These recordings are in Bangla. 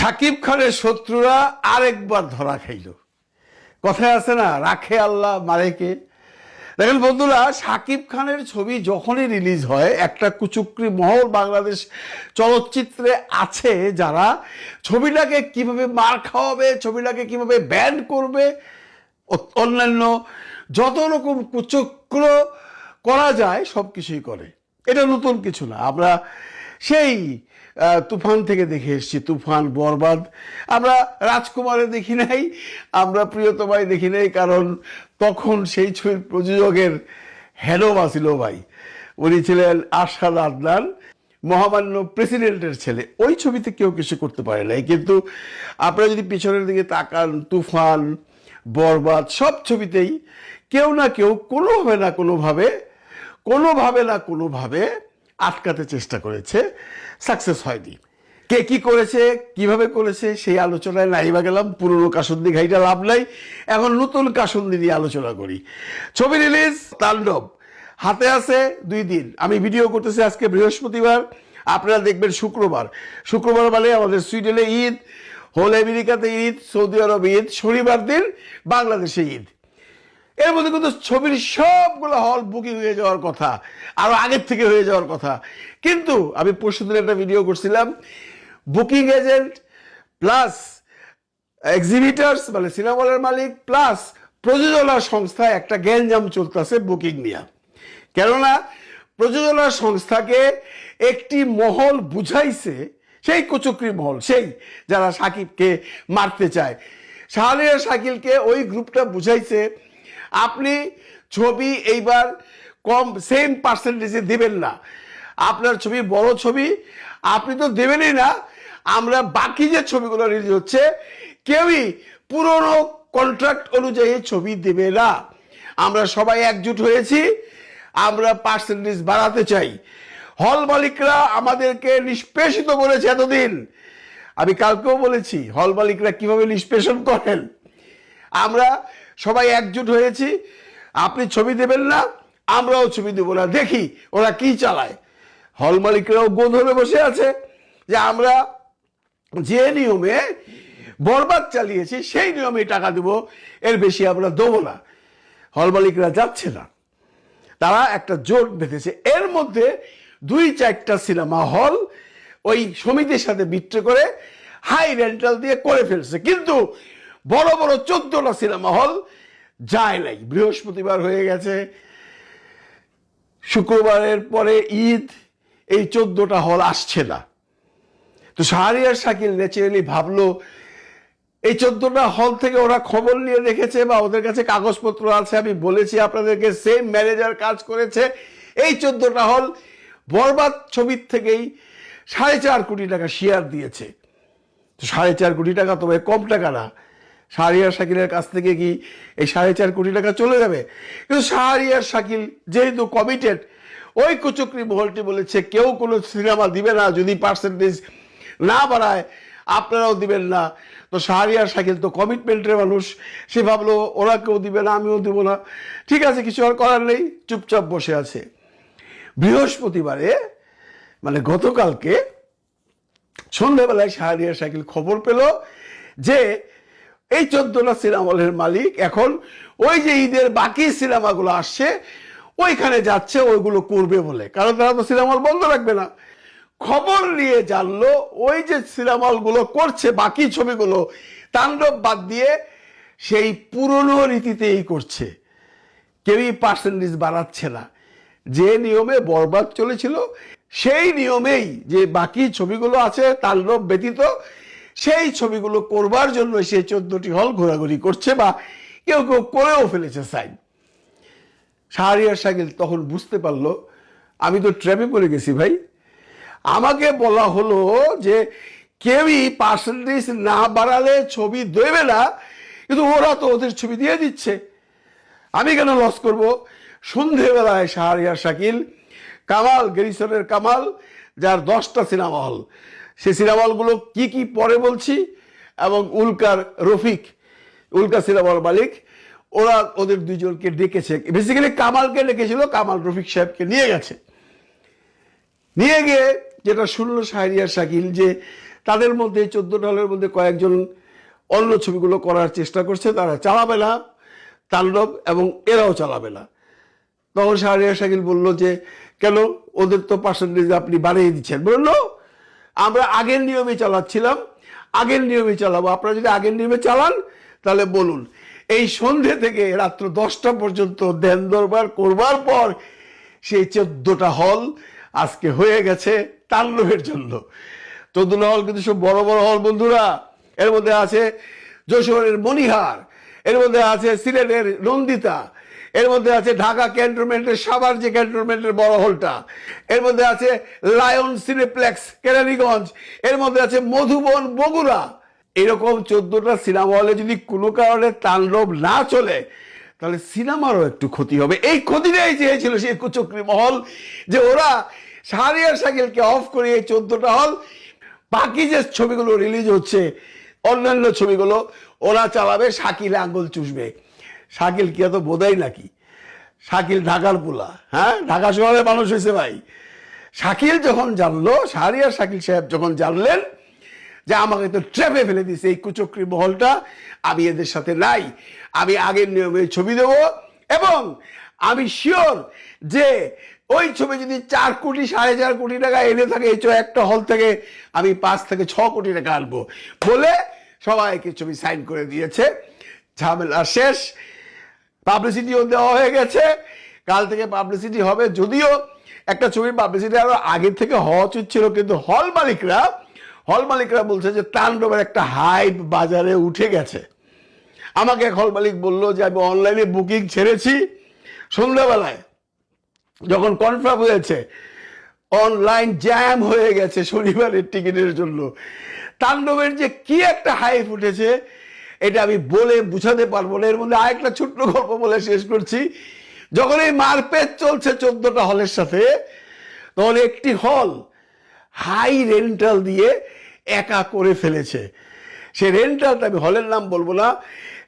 সাকিব খানের শত্রুরা আরেকবার ধরা খাইল। কথায় আছে না, রাখে আল্লাহ মারেকে দেখেন বন্ধুরা, সাকিব খানের ছবি যখনই রিলিজ হয়, একটা কুচুকরি মহল বাংলাদেশ চলচ্চিত্রে আছে যারা ছবিটাকে কীভাবে মার খাওয়াবে, ছবিটাকে কীভাবে ব্যান করবে অন্যান্য যত রকম কুচক্র করা যায় সব কিছুই করে। এটা নতুন কিছু না। আমরা সেই তুফান থেকে দেখে এসছি, তুফান, বরবাদ। আমরা রাজকুমারে দেখি নাই, আমরা প্রিয়তমায় দেখি নাই, কারণ তখন সেই ছবির প্রযোজকের হেডোবা ছিল ভাই। উনি ছিলেন আশাদ আদনান, মহামান্য প্রেসিডেন্টের ছেলে। ওই ছবিতে কেউ কিছু করতে পারে নাই, কিন্তু আপনারা যদি পিছনের দিকে তাকান, তুফান, বরবাদ, সব ছবিতেই কেউ না কেউ কোনোভাবে না কোনোভাবে কোনোভাবে না কোনোভাবে আটকাতে চেষ্টা করেছে সাকসেস হয়নি। কে কি করেছে, কীভাবে করেছে, সেই আলোচনায় নাইবা গেলাম, পুরনো কাসন্দি ঘাইটা লাভ নাই, এখন নতুন কাসন্দি নিয়ে আলোচনা করি। ছবি রিলিজ তাণ্ডব। হাতে আছে দুই দিন। আমি ভিডিও করতেছি আজকে বৃহস্পতিবার, আপনারা দেখবেন শুক্রবার। শুক্রবার মানে আমাদের সুইডেনে ঈদ, হোল আমেরিকাতে ঈদ, সৌদি আরব ঈদ, শনিবার দিন বাংলাদেশে ঈদ। এর মধ্যে কিন্তু ছবির সবগুলো হল বুকিং হয়ে যাওয়ার কথা, আরও আগের থেকে হয়ে যাওয়ার কথা। কিন্তু আমি পরশু দিন একটা ভিডিও করছিলাম বুকিং এজেন্ট প্লাস এক্সিবিটার্স মানে সিনেমা হলের মালিক প্লাস প্রযোজনা সংস্থা একটা গ্যাঞ্জাম চলতেছে বুকিং নিয়ে। কেননা প্রযোজনা সংস্থাকে একটি মহল বুঝাইছে, সেই কুচক্রি মহল, সেই যারা সাকিবকে মারতে চায়। শাহরিয়ার শাকিলকে ওই গ্রুপটা বুঝাইছে আপনি ছবি এইবার কম সেম পার্সেন্টেজে দেবেন না। আপনার ছবি বড় ছবি, আপনি তো দেবেনই না। আমরা বাকি যে ছবিগুলো রিলিজ হচ্ছে, কেউই পুরনো কন্ট্রাক্ট অনুযায়ী ছবি দেবে না। আমরা সবাই একজুট হয়েছি, আমরা পার্সেন্টেজ বাড়াতে চাই। হল মালিকরা আমাদেরকে নিষ্পেষিত করেছে এতদিন। আমি কালকেও বলেছি, হল মালিকরা কীভাবে নিষ্পেষণ করেন? আমরা সবাই একজুট হয়েছি। আপনি ছবি দেবেন না, আমরাও ছবি দেবো না। দেখি ওরা কি চালায়। হল মালিকরাও গো ধরে বসে আছে যে আমরা যে নিয়মে বরবাদ চালিয়েছি, সেই নিয়মে টাকা দেব, এর বেশি আমরা দেবো না। হল মালিকরা যাচ্ছে না। তারা একটা জোট বেঁধেছে। এর মধ্যে দুই চারটা সিনেমা হল ওই সমিতির সাথে বিট্রে করে হাই রেন্টাল দিয়ে করে ফেলছে। কিন্তু বড় বড় চোদ্দটা সিনেমা হল যায় নাই। বৃহস্পতিবার হয়ে গেছে। শুক্রবারের পরে ঈদ, এই চোদ্দটা হল আসছে না। তো শাহরিয়ার, শাকিল ন্যাচারালি ভাবলো, এই চোদ্দটা হল থেকে ওরা খবর নিয়ে দেখেছে বা ওদের কাছে কাগজপত্র আছে, আমি বলেছি আপনাদেরকে সেম ম্যানেজার কাজ করেছে। এই চোদ্দটা হল বরবাদ ছবির থেকেই সাড়ে চার কোটি টাকা শেয়ার দিয়েছে। সাড়ে চার কোটি টাকা তো ভাই কম টাকা না। শাহরিয়ার শাকিলের কাছ থেকে কি এই সাড়ে চার কোটি টাকা চলে যাবে? কিন্তু শাহরিয়ার শাকিল যেহেতু কমিটেড ওই কুচক্রি মহলটি বলেছে, কেউ কোনো সিনেমা দিবে না যদি পার্সেন্টেজ না বাড়ায়, আপনারাও দিবেন না। তো শাহরিয়ার শাকিল তো কমিটমেন্টের মানুষ। সে ভাবলো ওরা কেউ দিবে না, আমিও দিব না। ঠিক আছে, কিছু আর করার নেই, চুপচাপ বসে আছে। বৃহস্পতিবারে মানে গতকালকে সন্ধ্যাবেলায় শাহরিয়ার শাকিল খবর পেল যে এই চোদ্দটা সিনেমা হলের মালিক এখন ওই যে ঈদের বাকি সিনেমাগুলো আসছে, ওইখানে যাচ্ছে, ওইগুলো করবে বলে। কারণ তারা তো সিনেমা বন্ধ রাখবে না। খবর নিয়ে জানলো, ওই যে সিনেমা হলগুলো করছে, বাকি ছবিগুলো, তাণ্ডব বাদ দিয়ে সেই পুরনো রীতিতেই করছে। কেউই পার্সেন্টেজ বাড়াচ্ছে না। যে নিয়মে বরবাদ চলেছিল, সেই নিয়মেই যে বাকি ছবিগুলো আছে, তাণ্ডব ব্যতীত সেই ছবিগুলো করবার জন্য সে চোদ্দটি হল ঘোরাঘুরি করছে বা কেউ কেউ করেও ফেলেছে সাইন। শাহরিয়ার শাকিল তখন বুঝতে পারল, আমি তো ট্র্যাপে পড়ে গেছি ভাই। আমাকে বলা হলো যে কেউই পার্সেন্টেজ না বাড়ালে ছবি দেবে না, কিন্তু ওরা তো ওদের ছবি দিয়ে দিচ্ছে। আমি কেন লস করব? সন্ধেবেলায় শাহরিয়ার শাকিল, কামাল গেরিসনের কামাল, যার দশটা সিনেমা হল সেই সিনেমা হলগুলো কি কি পরে বলছি? এবং উল্কার রফিক উল্কা সিনেমা হল মালিক, ওরা ওদের দুইজনকে ডেকেছে। বেসিক্যালি কামালকে ডেকেছিল, কামাল রফিক সাহেবকে নিয়ে গেছে। নিয়ে গিয়ে যেটা শুনলো শাহরিয়ার শাকিল যে তাদের মধ্যে, চোদ্দ হলের মধ্যে কয়েকজন অন্য ছবিগুলো করার চেষ্টা করছে, তারা চালাবে না, তাণ্ডব, এবং এরাও চালাবে না। তখন শাহরিয়া শাকিল বলল যে, কেন? ওদের তো পার্সেন্টেজ আপনি বাড়িয়ে দিচ্ছেন। বলল আমরা আগের নিয়মে চালাচ্ছিলাম, আগের নিয়মে চালাবো। আপনারা যদি আগের নিয়মে চালান, তাহলে বলুন, এই সন্ধে থেকে রাত্র দশটা পর্যন্ত দেন দরবার করবার পর সেই চোদ্দটা হল আজকে হয়ে গেছে তাণ্ডবের জন্য। চোদ্দটা হল কিন্তু সব বড় বড় হল বন্ধুরা। এর মধ্যে আছে যশোরের মণিহার, এর মধ্যে আছে সিলেটের নন্দিতা এর মধ্যে আছে ঢাকা ক্যান্টনমেন্টের সাভার যে ক্যান্টনমেন্টের বড় হলটা। এর মধ্যে আছে লায়ন সিনেপ্লেক্স, কেরানীগঞ্জ। এর মধ্যে আছে মধুবন, বগুড়া। এরকম চোদ্দটা সিনেমা হলে যদি কোনো কারণে তাণ্ডব না চলে, তাহলে সিনেমারও একটু ক্ষতি হবে। এই ক্ষতিটাই চেয়েছিল সেই কুচক্রি মহল, যে ওরা সারিয়ার সাইকেলকে অফ করে এই চোদ্দটা হল, বাকি যে ছবিগুলো রিলিজ হচ্ছে, অন্যান্য ছবিগুলো, ওরা চালাবে শাকিলে আঙ্গুল চুষবে। শাকিল কি এত বোধাই নাকি? শাকিল ঢাকার পোলা হ্যাঁ? ঢাকা শহরে মানুষ হয়েছে ভাই। শাকিল যখন জানলো, শাহরিয়ার শাকিল সাহেব যখন জানলেন যে আমাকে তো ট্র্যাপে ফেলে দিছে এই কুচক্রি মহলটা, আমি এদের সাথে নাই। আমি আগের নিয়মে ছবি দেব এবং আমি শিওর যে ওই ছবি যদি চার কোটি, সাড়ে চার কোটি টাকা এনে থাকে, এই একটা হল থেকে আমি পাঁচ থেকে ছ কোটি টাকা আনব বলে সবাইকে ছবি সাইন করে দিয়েছে। ঝামেলা শেষ। পাবলিসিটিও দেওয়া হয়ে গেছে। কাল থেকে পাবলিসিটি হবে। যদিও একটা ছবির পাবলিসিটি আরও আগে থেকে হওয়া উচিত ছিল, কিন্তু হল মালিকরা হল মালিকরা বলছে যে তাণ্ডবের একটা হাইপ বাজারে উঠে গেছে। আমাকে এক হল মালিক বলল যে, আমি অনলাইনে বুকিং ছেড়েছি। সন্ধ্যাবেলায় যখন কনফার্ম হয়েছে অনলাইন জ্যাম হয়ে গেছে শনিবারের টিকিটের জন্য। তাণ্ডবের যে কি একটা হাইপ উঠেছে এটা আমি বলে বুঝাতে পারব না। এর মধ্যে আরেকটা ছোট্ট গল্প বলে শেষ করছি। যখন এই মারপেট চলছে চোদ্দটা হলের সাথে, তখন একটি হল হাই রেন্টাল দিয়ে একা করে ফেলেছে। সে রেন্টালটা, আমি হলের নাম বলব না,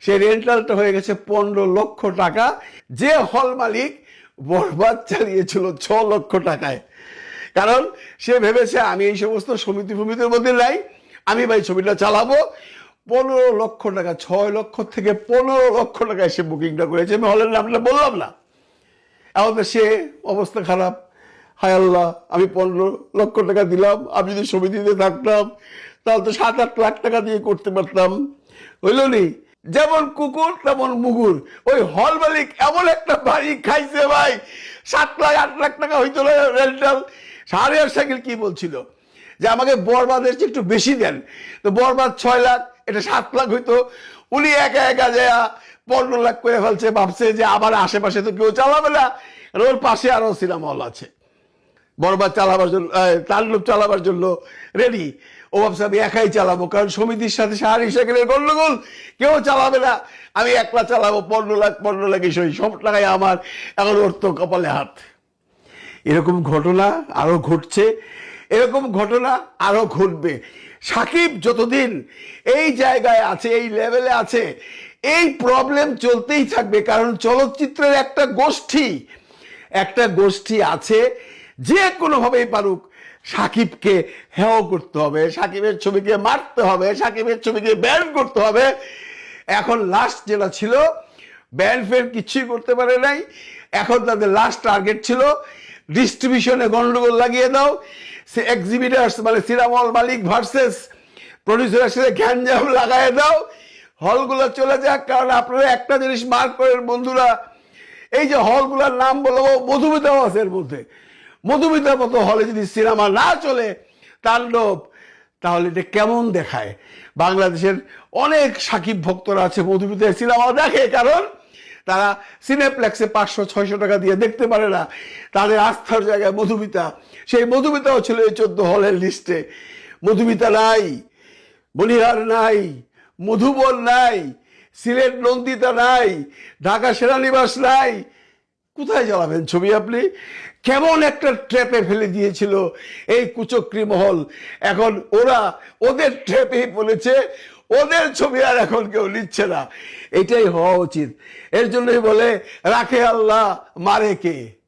সে রেন্টালটা হয়ে গেছে পনেরো লক্ষ টাকা। যে হল মালিক বরবাদ চালিয়েছিল ছ লক্ষ টাকায়। কারণ সে ভেবেছে, আমি এই সমস্ত সমিতি ফমিতির মধ্যে নাই, আমি ভাই ছবিটা চালাবো। পনেরো লক্ষ টাকা, ছয় লক্ষ থেকে পনেরো লক্ষ টাকায় সে বুকিংটা করেছে। আমি হলের নামটা বললাম না। এখন সে অবস্থা খারাপ। হায় আল্লাহ, আমি পনেরো লক্ষ টাকা দিলাম, আমি যদি সমিতিতে থাকতাম, তাহলে তো সাত আট লাখ টাকা দিয়ে করতে পারতাম। হইল নি? যেমন কুকুর, তেমন মুগুর। ওই হল মালিক এমন একটা বাড়ি খাইছে ভাই। সাত লাখ, আট লাখ টাকা হইতো রেন্টাল। সাড়ে আট সাইকেল কি বলছিল? যে আমাকে বরবাদের চেয়ে একটু বেশি দেন। তো বরবাদ ছয় লাখ এটা সাত লাখ হইতো। উনি একা একা যায় পনেরো লাখ করে ফেলছে, ভাবছে যে আমার আশেপাশে তো কেউ চালাবে না। ওর পাশে আরও সিনেমা হল আছে। বরবাদ চালাবার জন্য তাণ্ডব চালাবার জন্য রেডি ও ভাবছে, আমি একাই চালাবো, কারণ সমিতির সাথে সাহারি সাইকেলের গন্ডগোল। কেউ চালাবে না। আমি একলা চালাবো, পনেরো লাখ পনেরো লাখ এসে সব টাকায় আমার। এখন ওর তো কপালে হাত। এরকম ঘটনা আরও ঘটছে। এরকম ঘটনা আরও ঘটবে। সাকিব যতদিন এই জায়গায় আছে, এই লেভেলে আছে, এই প্রবলেম চলতেই থাকবে। কারণ চলচ্চিত্রের একটা গোষ্ঠী একটা গোষ্ঠী আছে, যে কোনোভাবেই পারুক সাকিবকে হেয় করতে হবে, সাকিবের ছবিকে মারতে হবে, সাকিবের ছবিকে ব্যান করতে হবে। এখন লাস্ট যেটা ছিল ব্যান ফের কিছুই করতে পারে নাই। এখন তাদের লাস্ট টার্গেট ছিল ডিস্ট্রিবিউশনে গন্ডগোল লাগিয়ে দাও। সে এক্সিবিটার্স মানে সিনেমা মালিক ভার্সেস প্রডিউসারের সাথে ঘ্যানজাম লাগাই দাও হলগুলো চলে যাক, কারণ আপনারা একটা জিনিস মার্ক করেন, বন্ধুরা, এই যে হলগুলোর নাম বলব মধুমিতাও আছে এর মধ্যে। মধুমিতার মতো হলে যদি সিনেমা না চলে, তাণ্ডব, তাহলে এটা কেমন দেখায়? বাংলাদেশের অনেক সাকিব ভক্তরা আছে মধুমিতার সিনেমা দেখে, কারণ তারা সিনেপ্লেক্সে পাঁচশো, ছয়শো টাকা দিয়ে দেখতে পারে না। তাদের আস্থার জায়গায় মধুমিতা। সেই মধুমিতাও ছিল এই চোদ্দ হলের লিস্টে মধুমিতা নাই বলিহার নাই, মধুবন নাই, সিলেট নন্দিতা নাই, ঢাকা সেনানিবাস নাই। কোথায় জ্বালাবেন ছবি আপনি? কেমন একটা ট্র্যাপে ফেলে দিয়েছিল এই কুচক্রি মহল। এখন ওরা ওদের ট্র্যাপে বলেছে ওদের ছবি আর এখন কেউ নিচ্ছে না। এটাই হওয়া উচিত। এর জন্যই বলে, রাখে আল্লাহ, মারে কে?